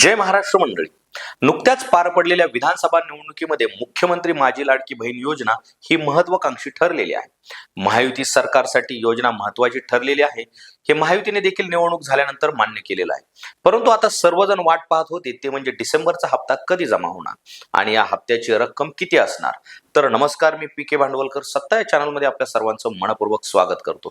जय महाराष्ट्र मंडळी. नुकत्याच पार पडलेल्या विधानसभा निवडणुकीमध्ये मुख्यमंत्री माझी लाडकी बहीण योजना ही महत्वाकांक्षी ठरलेली आहे. महायुती सरकारसाठी योजना महत्वाची ठरलेली आहे. हे महायुतीने देखील निवडणूक झाल्यानंतर मान्य केलेलं आहे. परंतु आता सर्वजण वाट पाहत होते ते म्हणजे डिसेंबरचा हप्ता कधी जमा होणार आणि या हप्त्याची रक्कम किती असणार? तर नमस्कार मी पी के भांडवलकर सत्ता या चॅनलमध्ये आपल्या सर्वांचं मनपूर्वक स्वागत करतो.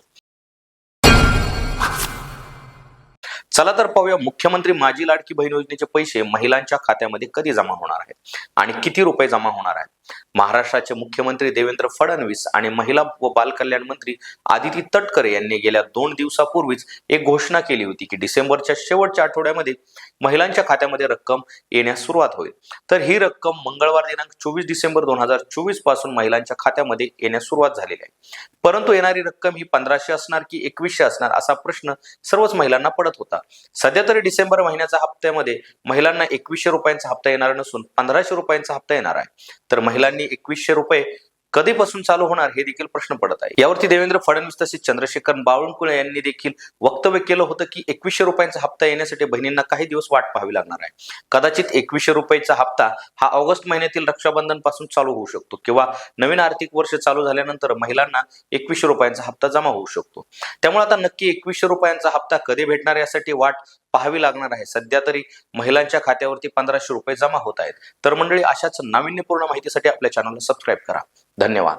चला तर पाहूया मुख्यमंत्री माझी लाडकी बहीण योजनेचे पैसे महिलांच्या खात्यामध्ये कधी जमा होणार आहेत? आणि किती रुपये जमा होणार आहेत? महाराष्ट्राचे मुख्यमंत्री देवेंद्र फडणवीस आणि महिला व बालकल्याण मंत्री आदिती तटकरे यांनी गेल्या दोन दिवसापूर्वीच एक घोषणा केली होती की डिसेंबरच्या शेवटच्या आठवड्यामध्ये महिलांच्या खात्यामध्ये रक्कम येण्यास सुरुवात होईल. तर ही रक्कम मंगळवार दिनांक चोवीस डिसेंबर दोन हजार चोवीसपासून महिलांच्या खात्यामध्ये येण्यास सुरुवात झालेली आहे. परंतु येणारी रक्कम ही पंधराशे असणार की एकवीसशे असणार असा प्रश्न सर्वच महिलांना पडत होता. सध्या तरी डिसेंबर महिन्याच्या हप्त्यामध्ये महिलांना एकवीसशे रुपयांचा हप्ता येणार नसून पंधराशे रुपयांचा हप्ता येणार आहे. तर महिलांनी एकवीसशे रुपये कधीपासून चालू होणार हे देखील प्रश्न पडत आहे. यावरती देवेंद्र फडणवीस तसेच चंद्रशेखर बावळकुळे यांनी देखील वक्तव्य केलं होतं की एकवीसशे रुपयांचा हप्ता येण्यासाठी बहिणींना काही दिवस वाट पाहावी लागणार आहे. कदाचित एकवीसशे रुपयाचा हप्ता हा ऑगस्ट महिन्यातील रक्षाबंधनपासून चालू होऊ शकतो किंवा नवीन आर्थिक वर्ष चालू झाल्यानंतर महिलांना एकवीसशे रुपयांचा हप्ता जमा होऊ शकतो. त्यामुळे आता नक्की एकवीसशे रुपयांचा हप्ता कधी भेटणार यासाठी वाट पाहावी लागणार आहे. सध्या तरी महिलांच्या खात्यावरती पंधराशे रुपये जमा होत आहेत. तर मंडळी अशाच नाविन्यपूर्ण माहितीसाठी आपल्या चॅनलला सबस्क्राईब करा. धन्यवाद.